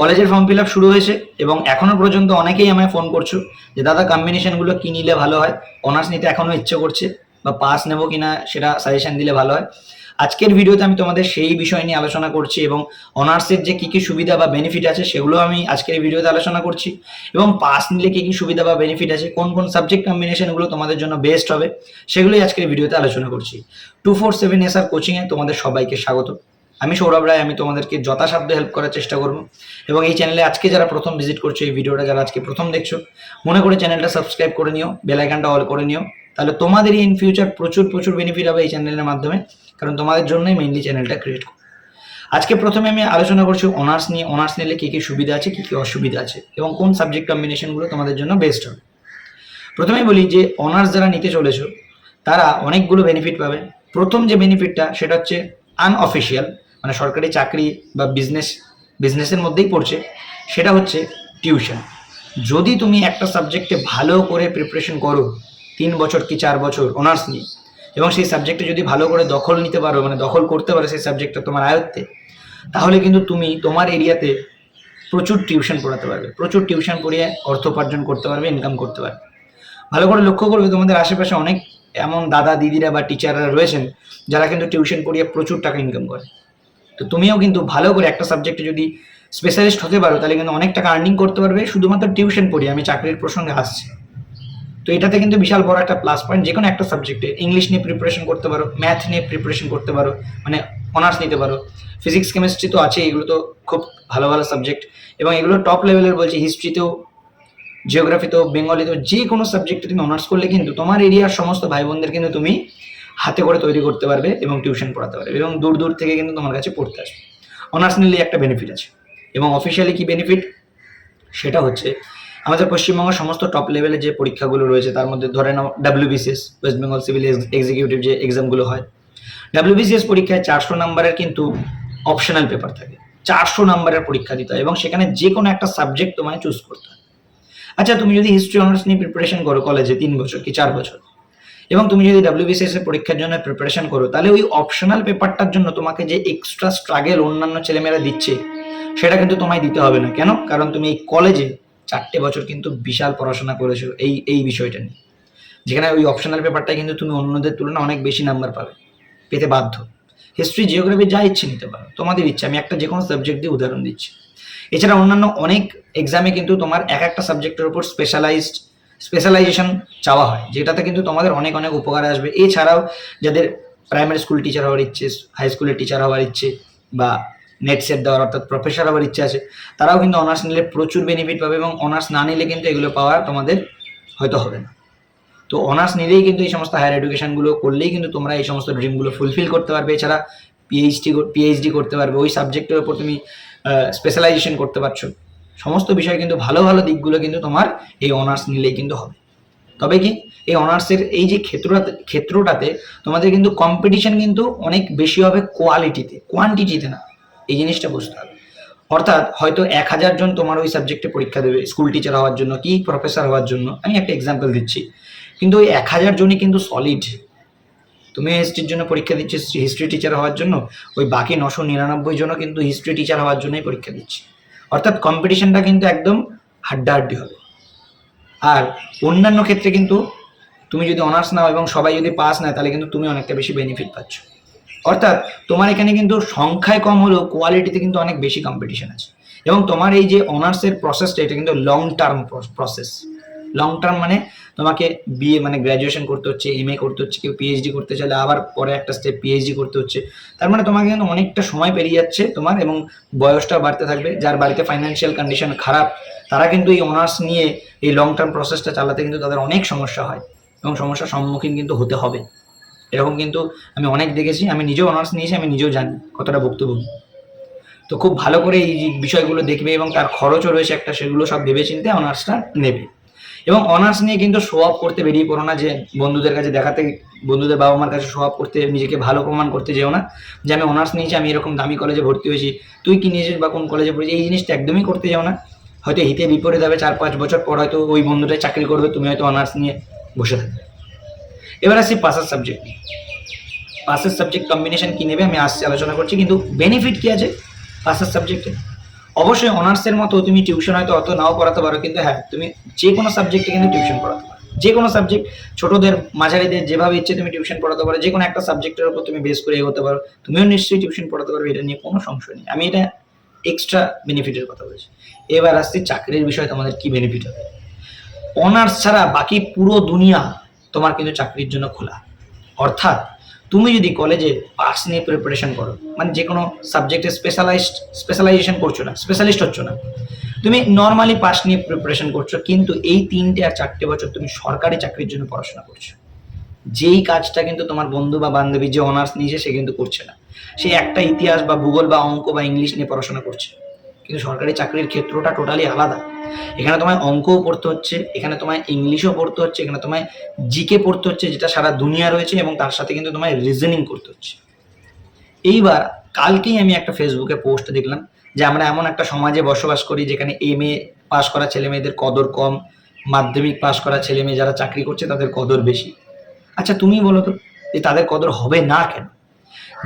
কলেজের form fill up শুরু হয়েছে এবং এখনও পর্যন্ত অনেকেই আমায় ফোন করছ যে, দাদা কম্বিনেশনগুলো কি নিলে ভালো হয়? অনার্স নিতে এখনও ইচ্ছে করছে বা পাস নেব কিনা সেটা সাজেশন দিলে ভালো হয়? আজকের ভিডিওতে আমি তোমাদের সেই বিষয় নিয়ে আলোচনা করছি এবং অনার্সের যে কি কি সুবিধা বা বেনিফিট আছে সেগুলো আমি আজকের ভিডিওতে আলোচনা করছি এবং পাস নিলে কি কি সুবিধা বা বেনিফিট আছে, কোন কোন সাবজেক্ট কম্বিনেশনগুলো তোমাদের জন্য বেস্ট হবে সেগুলোই আজকের ভিডিওতে আলোচনা করছি। Two four seven S R কোচিংয়ে তোমাদের সবাইকে স্বাগত। আমি সৌরভ রায়, আমি তোমাদেরকে যথাসাধ্য হেল্প করার চেষ্টা করব। এবং এই চ্যানেলে আজকে যারা প্রথম ভিজিট করছ, এই ভিডিওটা যারা আজকে প্রথম দেখছ, মনে করে চ্যানেলটা সাবস্ক্রাইব করে নিও বেল আইকনটা অল করে নিও। তাহলে তোমাদেরই ইন ফিউচার প্রচুর প্রচুর বেনিফিট হবে এই চ্যানেলের মাধ্যমে, কারণ তোমাদের জন্যই মেইনলি চ্যানেলটা ক্রিয়েট করো। আজকে প্রথমে আমি আলোচনা করছি অনার্স নিয়ে অনার্স নিলে কী কী সুবিধা আছে, কী কী অসুবিধা আছে, এবং কোন সাবজেক্ট কম্বিনেশনগুলো তোমাদের জন্য বেস্ট হবে। প্রথমেই বলি যে অনার্স যারা নিতে চলেছো, তারা অনেকগুলো বেনিফিট পাবে। প্রথম যে বেনিফিটটা সেটা হচ্ছে আনঅফিসিয়াল মানে সরকারি চাকরি বা বিজনেস বিজনেসের মধ্যেই পড়ছে, সেটা হচ্ছে টিউশন যদি তুমি একটা সাবজেক্টে ভালো করে প্রিপারেশন করো, তিন বছর কি চার বছর অনার্স নিয়ে, এবং সেই সাবজেক্টে যদি ভালো করে দখল নিতে পারো মানে দখল করতে পারো সেই সাবজেক্টটা তোমার আয়ত্তে, তাহলে কিন্তু তুমি তোমার এরিয়াতে প্রচুর টিউশন পড়াতে পারবে। প্রচুর টিউশন পড়িয়ে অর্থ উপার্জন করতে পারবে ইনকাম করতে পারবে। ভালো করে লক্ষ্য করবে, তোমাদের আশেপাশে অনেক এমন দাদা, দিদিরা বা টিচাররা রয়েছেন, যারা কিন্তু টিউশন পড়িয়ে প্রচুর টাকা ইনকাম করে। তো তুমিও কিন্তু ভালো করে একটা সাবজেক্টে যদি স্পেশালিস্ট হতে পারো, তাহলে কিন্তু অনেক টাকা আর্নিং করতে পারবে। শুধুমাত্র টিউশন পড়ি আমি চাকরির প্রসঙ্গে আসছি। তো এটাতে কিন্তু বিশাল বড় একটা প্লাস পয়েন্ট যে কোনো একটা সাবজেক্টে ইংলিশ নিয়ে প্রিপারেশন করতে পারো ম্যাথ নিয়ে প্রিপারেশন করতে পারো মানে অনার্স নিতে পারো। ফিজিক্স কেমিস্ট্রি তো আছে এগুলো তো খুব ভালো ভালো সাবজেক্ট এবং এগুলো টপ লেভেলের বলছি হিস্ট্রিতেও জিওগ্রাফিতেও বেঙ্গলিতেও যে কোনো সাবজেক্টে তুমি অনার্স করলে কিন্তু তোমার এরিয়ার সমস্ত ভাই বোনদের কিন্তু তুমি হাতে করে তৈরি করতে পারবে এবং টিউশন পড়াতে পারবে এবং দূর দূর থেকে কিন্তু তোমার কাছে পড়তে আসবে। অনার্স নিলে একটা বেনিফিট আছে এবং অফিসিয়ালি কি বেনিফিট সেটা হচ্ছে আমাদের পশ্চিমবঙ্গের সমস্ত টপ লেভেলের যে পরীক্ষাগুলো রয়েছে, তার মধ্যে ধরে নাও WBCS West Bengal civil executive যে এক্সামগুলো হয় ডাব্লিউবিসিএস পরীক্ষায় চারশো নাম্বারের কিন্তু অপশনাল পেপার থাকে। চারশো নাম্বারের পরীক্ষা দিতে হয় এবং সেখানে যে কোনো একটা সাবজেক্ট তোমায় চুজ করতে হয়। আচ্ছা তুমি যদি হিস্ট্রি অনার্স নিয়ে প্রিপারেশন করো কলেজে তিন বছর কি চার বছর? এবং তুমি যদি ডাব্লিউবিসিএস এর পরীক্ষার জন্য প্রিপারেশন করো, তাহলে ওই অপশনাল পেপারটার জন্য তোমাকে যে এক্সট্রা স্ট্রাগেল অন্যান্য ছেলেমেয়েরা দিচ্ছে, সেটা কিন্তু তোমায় দিতে হবে না। কেন? কারণ তুমি এই কলেজে চারটে বছর কিন্তু বিশাল পড়াশোনা করেছ এই এই বিষয়টা নিয়ে। যেখানে ওই অপশনাল পেপারটা কিন্তু তুমি অন্যদের তুলনায় অনেক বেশি নাম্বার পাবে, পেতে বাধ্য। হিস্ট্রি জিওগ্রাফি যা ইচ্ছে নিতে পারো, তোমাদের ইচ্ছে। আমি একটা যে কোনো সাবজেক্ট দিয়ে উদাহরণ দিচ্ছি। এছাড়া অন্যান্য অনেক এক্সামে কিন্তু তোমার এক একটা সাবজেক্টের উপর স্পেশালাইজড স্পেশালাইজেশন চাওয়া হয়, যেটাতে কিন্তু তোমাদের অনেক অনেক উপকার আসবে। এছাড়াও যাদের প্রাইমারি স্কুল টিচার হওয়ার ইচ্ছে হাই স্কুলের টিচার হওয়ার ইচ্ছে বা নেট সেট দেওয়ার অর্থাৎ প্রফেসর হওয়ার ইচ্ছে আছে, তারাও কিন্তু অনার্স নিলে প্রচুর বেনিফিট পাবে এবং অনার্স না নিলে কিন্তু এগুলো পাওয়া তোমাদের হয়তো হবে না। তো অনার্স নিলেই কিন্তু এই সমস্ত হায়ার এডুকেশনগুলো করলেই কিন্তু তোমরা এই সমস্ত ড্রিমগুলো ফুলফিল করতে পারবে। এছাড়া পিএইচডি পিএইচডি করতে পারবে। ওই সাবজেক্টের ওপর তুমি স্পেশালাইজেশন করতে পারছ। সমস্ত বিষয় কিন্তু ভালো ভালো দিকগুলো কিন্তু তোমার এই অনার্স নিলেই কিন্তু হবে। তবে কি? এই অনার্সের এই যে ক্ষেত্রটাতে ক্ষেত্রটাতে তোমাদের কিন্তু কম্পিটিশন কিন্তু অনেক বেশি হবে কোয়ালিটিতে কোয়ান্টিটিতে না। এই জিনিসটা বুঝতে হবে। অর্থাৎ হয়তো এক হাজার জন তোমার ওই সাবজেক্টে পরীক্ষা দেবে স্কুল টিচার হওয়ার জন্য কি প্রফেসর হওয়ার জন্য। আমি একটা এক্সাম্পল দিচ্ছি। কিন্তু ওই এক হাজার জনই কিন্তু সলিড তুমি হিস্ট্রির জন্য পরীক্ষা দিচ্ছ হিস্ট্রি টিচার হওয়ার জন্য, ওই বাকি নশো নিরানব্বই জনও কিন্তু হিস্ট্রি টিচার হওয়ার জন্যই পরীক্ষা দিচ্ছে। অর্থাৎ কম্পিটিশনটা কিন্তু একদম হাড্ডাহাড্ডি হবে। আর অন্যান্য ক্ষেত্রে কিন্তু তুমি যদি অনার্স নাও এবং সবাই যদি পাস নেয়, তাহলে কিন্তু তুমি অনেকটা বেশি বেনিফিট পাচ্ছ। অর্থাৎ তোমার এখানে কিন্তু সংখ্যায় কম হলেও কোয়ালিটিতে কিন্তু অনেক বেশি কম্পিটিশন আছে। এবং তোমার এই যে অনার্সের প্রসেসটা এটা কিন্তু long term process long term মানে তোমাকে বিএ মানে গ্র্যাজুয়েশন করতে হচ্ছে এম করতে হচ্ছে, কেউ পিএইচডি করতে চাইলে আবার পরে একটা স্টেপ পিএইচডি করতে হচ্ছে। তার মানে তোমাকে কিন্তু অনেকটা সময় পেরিয়ে যাচ্ছে তোমার এবং বয়সটা বাড়তে থাকবে, যার বাড়িতে ফাইন্যান্সিয়াল কন্ডিশন খারাপ, তারা কিন্তু এই অনার্স নিয়ে এই লং টার্ম প্রসেসটা চালাতে কিন্তু তাদের অনেক সমস্যা হয় এবং সমস্যার সম্মুখীন কিন্তু হতে হবে। এরকম কিন্তু আমি অনেক দেখেছি, আমি নিজেও অনার্স নিয়েছি, আমি নিজেও জানি কতটা ভুক্তভোগী। তো খুব ভালো করে এই বিষয়গুলো দেখবে এবং তার খরচও রয়েছে একটা, সেগুলো সব ভেবে চিন্তে অনার্সটা নেবে। এবং অনার্স নিয়ে কিন্তু শো আপ করতে বেরিয়ে পড়ো না যে বন্ধুদের কাছে দেখাতে, বন্ধুদের বাবা মার কাছে শো আপ করতে, নিজেকে ভালো প্রমাণ করতে যেও না। যে আমি অনার্স নিয়েছি, আমি এরকম দামি কলেজে ভর্তি হয়েছি, তুই কি নিয়েছিস বা কোন কলেজে পড়েছিস, এই জিনিসটা একদমই করতে যাও না। হয়তো হিতে বিপরীত হবে, চার পাঁচ বছর পর হয়তো ওই বন্ধুটাই চাকরি করবে, তুমি হয়তো অনার্স নিয়ে বসে থাকবে। এবার আসি পাসের সাবজেক্ট নিয়ে। পাসের সাবজেক্ট কম্বিনেশন কি নেবে, আমি আসছি, আলোচনা করছি, কিন্তু বেনিফিট কী আছে পাসের সাবজেক্টে অবশ্যই অনার্সের মতো তুমি টিউশন হয়তো অত নাও পড়াতে পারো, কিন্তু হ্যাঁ তুমি যে কোনো সাবজেক্টে কিন্তু টিউশন পড়াতে পারো। যে কোনো সাবজেক্ট ছোটদের, মাঝারিদের যেভাবে ইচ্ছে তুমি টিউশন পড়াতে পারো, যে কোনো একটা সাবজেক্টের উপর তুমি বেস করে এগোতে পারো, তুমিও নিশ্চয়ই টিউশন পড়াতে পারবে, এটা নিয়ে কোনো সংশয় নেই। আমি এটা এক্সট্রা বেনিফিটের কথা বলছি। এবার আসছি চাকরির বিষয়ে, তোমাদের কি বেনিফিট হবে? অনার্স ছাড়া বাকি পুরো দুনিয়া তোমার কিন্তু চাকরির জন্য খোলা। অর্থাৎ তুমি যদি কলেজে পাস নিয়ে প্রিপারেশন করো মানে যে কোনো সাবজেক্টে স্পেশালাইজড স্পেশালাইজেশন করছ না স্পেশালিস্ট হচ্ছ না, তুমি নর্মালি পাস নিয়ে প্রিপারেশন করছ, কিন্তু এই তিনটে আর চারটে বছর তুমি সরকারি চাকরির জন্য পড়াশোনা করছ। যেই কাজটা কিন্তু তোমার বন্ধু বা বান্ধবী যে অনার্স নিয়েছে, সে কিন্তু করছে না। সে একটা ইতিহাস বা ভূগোল বা অঙ্ক বা ইংলিশ নিয়ে পড়াশোনা করছে। কিন্তু সরকারি চাকরির ক্ষেত্রটা টোটালি আলাদা। এখানে তোমায় অঙ্কও পড়তে হচ্ছে, এখানে তোমায় ইংলিশও পড়তে হচ্ছে, এখানে তোমায় জিকে পড়তে হচ্ছে, যেটা সারা দুনিয়া রয়েছে এবং তার সাথে কিন্তু তোমায় রিজনিং করতে হচ্ছে। এইবার কালকেই আমি একটা ফেসবুকে পোস্ট দেখলাম যে আমরা এমন একটা সমাজে বসবাস করি যেখানে এম এ পাশ করা ছেলে মেয়েদের কদর কম, মাধ্যমিক পাশ করা ছেলে মেয়ে যারা চাকরি করছে তাদের কদর বেশি। আচ্ছা তুমি বলো তো যে তাদের কদর হবে না কেন?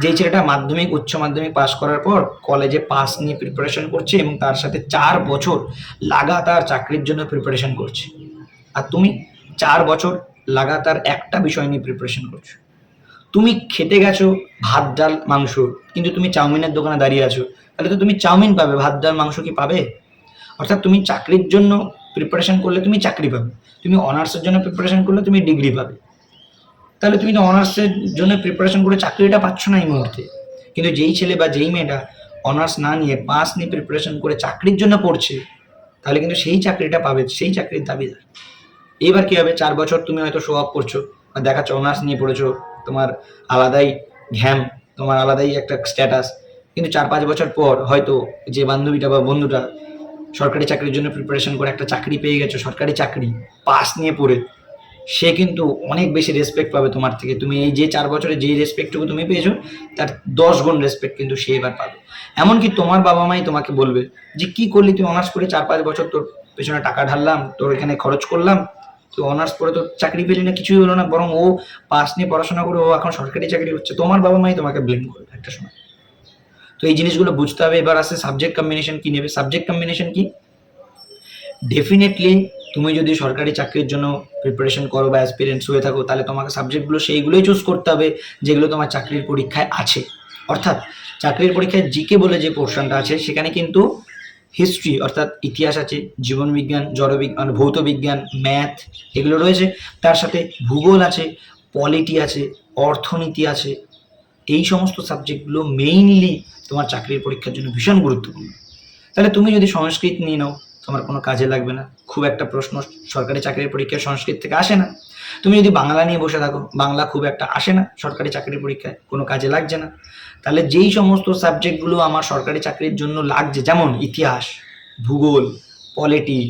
যেই ছেলেটা মাধ্যমিক, উচ্চ মাধ্যমিক পাশ করার পর কলেজে পাস নিয়ে প্রিপারেশন করছে এবং তার সাথে চার বছর লাগাতার চাকরির জন্য প্রিপারেশন করছে। আর তুমি চার বছর লাগাতার একটা বিষয় নিয়ে প্রিপারেশন করছ। তুমি খেতে গেছো ভাত, ডাল, মাংস, কিন্তু তুমি চাউমিনের দোকানে দাঁড়িয়ে আছো। তাহলে তো তুমি চাউমিন পাবে, ভাত, ডাল, মাংস কি পাবে? অর্থাৎ তুমি চাকরির জন্য প্রিপারেশন করলে তুমি চাকরি পাবে। তুমি অনার্সের জন্য প্রিপারেশন করলে তুমি ডিগ্রি পাবে। তাহলে তুমি তো অনার্সের জন্য প্রিপারেশন করে চাকরিটা পাচ্ছ না এই মুহূর্তে। কিন্তু যেই ছেলে বা যেই মেয়েটা অনার্স না নিয়ে পাস নিয়ে প্রিপারেশন করে চাকরির জন্য পড়ছে, তাহলে কিন্তু সেই চাকরিটা পাবে, সেই চাকরির দাবিদার এইবার কি হবে? চার বছর তুমি হয়তো শো আপ করছ বা দেখাচ্ছ অনার্স নিয়ে পড়েছো, তোমার আলাদাই ঘ্যাম, তোমার আলাদাই একটা স্ট্যাটাস কিন্তু চার পাঁচ বছর পর হয়তো যে বান্ধবীটা বা বন্ধুটা সরকারি চাকরির জন্য প্রিপারেশন করে একটা চাকরি পেয়ে গেছো, সরকারি চাকরি পাস নিয়ে পড়ে। সে কিন্তু অনেক বেশি রেসপেক্ট পাবে তোমার থেকে। তুমি এই যে চার বছরে যেই রেসপেক্টটুকু তুমি পেয়েছ, তার দশ গুণ রেসপেক্ট কিন্তু সে এবার পাবে। এমনকি তোমার বাবা মাই তোমাকে বলবে যে, কি করলি তুই অনার্স করে চার পাঁচ বছর তোর পেছনে টাকা ঢাললাম, তোর এখানে খরচ করলাম, তুই অনার্স পরে তো চাকরি পেলি না, কিছুই হলো না, বরং ও পাস নিয়ে পড়াশোনা করে ও এখন সরকারি চাকরি হচ্ছে তোমার বাবা মাই তোমাকে ব্লেম করবে একটা সময়। তো এই জিনিসগুলো বুঝতে হবে। এবার আসে সাবজেক্ট কম্বিনেশন কি নেবে? সাবজেক্ট কম্বিনেশন কি? ডেফিনেটলি তুমি যদি সরকারি চাকরির জন্য প্রিপারেশন করো বা অ্যাসপিরেন্টস হয়ে থাকো, তাহলে তোমাকে সাবজেক্টগুলো সেইগুলোই চুজ করতে হবে, যেগুলো তোমার চাকরির পরীক্ষায় আছে। অর্থাৎ চাকরির পরীক্ষায় জিকে বলে যে পোর্শনটা আছে, সেখানে কিন্তু হিস্ট্রি অর্থাৎ ইতিহাস আছে জীবনবিজ্ঞান জড়বিজ্ঞান ভৌত বিজ্ঞান ম্যাথ এগুলো রয়েছে। তার সাথে ভূগোল আছে পলিটি আছে, অর্থনীতি আছে। এই সমস্ত সাবজেক্টগুলো মেইনলি তোমার চাকরির পরীক্ষার জন্য ভীষণ গুরুত্বপূর্ণ। তাহলে তুমি যদি সংস্কৃত নিয়ে নাও তোমার কোনো কাজে লাগবে না। খুব একটা প্রশ্ন সরকারি চাকরির পরীক্ষায় সংস্কৃত থেকে আসে না। তুমি যদি বাংলা নিয়ে বসে থাকো, বাংলা খুব একটা আসে না সরকারি চাকরির পরীক্ষায়, কোনো কাজে লাগছে না। তাহলে যেই সমস্ত সাবজেক্টগুলো আমার সরকারি চাকরির জন্য লাগছে, যেমন ইতিহাস, ভূগোল, পলিটি,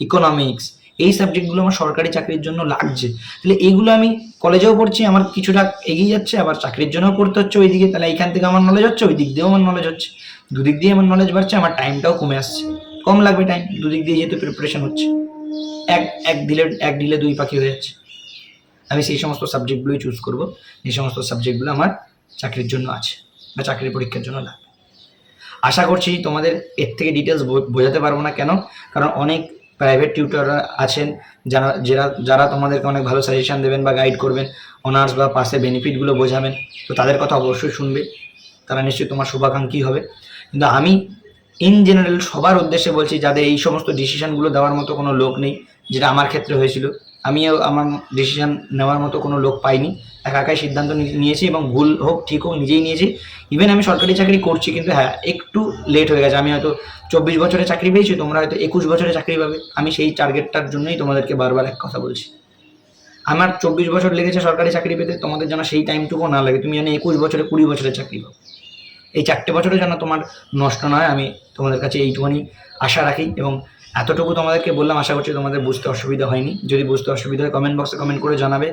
ইকোনমিক্স, এই সাবজেক্টগুলো আমার সরকারি চাকরির জন্য লাগছে। তাহলে এইগুলো আমি কলেজেও পড়ছি, আমার কিছুটা এগিয়ে যাচ্ছে, আবার চাকরির জন্যও পড়তে হচ্ছে ওইদিকে। তাহলে এইখান থেকে আমার নলেজ হচ্ছে ওই দিক দিয়েও আমার নলেজ হচ্ছে। দুদিক দিয়ে আমার নলেজ বাড়ছে, আমার টাইমটাও কমে আসছে। কম লাগবে টাইম দুদিক দিয়ে যেহেতু প্রিপারেশন হচ্ছে। এক এক দিলে এক দিলে দুই পাখি হয়ে যাচ্ছে। আমি সেই সমস্ত সাবজেক্টগুলোই চুজ করব। যে সমস্ত সাবজেক্টগুলো আমার চাকরির জন্য আছে বা চাকরির পরীক্ষার জন্য লাগবে। আশা করছি তোমাদের এর থেকে ডিটেলস বোঝাতে পারব না কেন? কারণ অনেক প্রাইভেট টিউটররা আছেন, যারা যারা যারা তোমাদেরকে অনেক ভালো সাজেশান দেবেন বা গাইড করবেন অনার্স বা পাশে বেনিফিটগুলো বোঝাবেন। তো তাদের কথা অবশ্যই শুনবে। তারা নিশ্চয়ই তোমার শুভাকাঙ্ক্ষী হবে। কিন্তু আমি ইন জেনারেল সবার উদ্দেশ্যে বলছি, যাদের এই সমস্ত ডিসিশনগুলো দেওয়ার মতো কোনো লোক নেই, যেটা আমার ক্ষেত্রে হয়েছিল। আমিও আমার ডিসিশন নেওয়ার মতো কোনো লোক পাইনি। একা একাই সিদ্ধান্ত নিয়েছি এবং ভুল হোক, ঠিক হোক, নিজেই নিয়েছি। ইভেন আমি সরকারি চাকরি করছি, কিন্তু হ্যাঁ একটু লেট হয়ে গেছে। আমি হয়তো চব্বিশ বছরে চাকরি পেয়েছি, তোমরা হয়তো একুশ বছরে চাকরি পাবে। আমি সেই টার্গেটটার জন্যই তোমাদেরকে বারবার এক কথা বলছি। আমার চব্বিশ বছর লেগেছে সরকারি চাকরি পেতে, তোমাদের যেন সেই টাইমটুকু না লাগে। তুমি যেন একুশ বছরে, কুড়ি বছরে চাকরি পাও। এই চারটে বছরে যেন তোমার নষ্ট নয় আমি তোমাদের কাছে এইটুকুনি আশা রাখি এবং এতটুকু তোমাদেরকে বললাম, আশা করছি তোমাদের বুঝতে অসুবিধা হয়নি। যদি বুঝতে অসুবিধা হয় কমেন্ট বক্সে কমেন্ট করে জানাবে।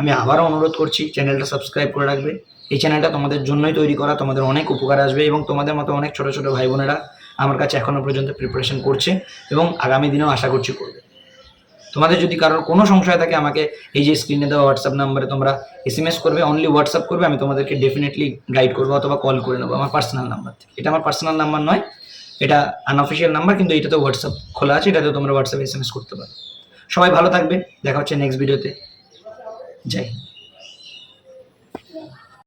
আমি আবারও অনুরোধ করছি চ্যানেলটা সাবস্ক্রাইব করে রাখবে। এই চ্যানেলটা তোমাদের জন্যই তৈরি করা, তোমাদের অনেক উপকার আসবে এবং তোমাদের মতো অনেক ছোটো ছোটো ভাই বোনেরা আমার কাছে এখনও পর্যন্ত প্রিপারেশন করছে এবং আগামী দিনেও আশা করছি করবে। তোমাদের যদি কারোর কোনো সংশয় থাকে, আমাকে এই যে স্ক্রিনে দেওয়া হোয়াটসঅ্যাপ নাম্বারে তোমরা এস এম এস করবে অনলি হোয়াটসঅ্যাপ করবে, আমি তোমাদেরকে ডেফিনেটলি গাইড করব অথবা কল করে নেব আমার পার্সোনাল নাম্বার থেকে। এটা আমার পার্সোনাল নাম্বার নয়, এটা আনঅফিসিয়াল নাম্বার কিন্তু এটা তো হোয়াটসঅ্যাপ খোলা আছে এটাতে তোমরা হোয়াটসঅ্যাপে এস এম এস করতে পারো। সবাই ভালো থাকবে, দেখা হচ্ছে নেক্সট ভিডিওতে যাই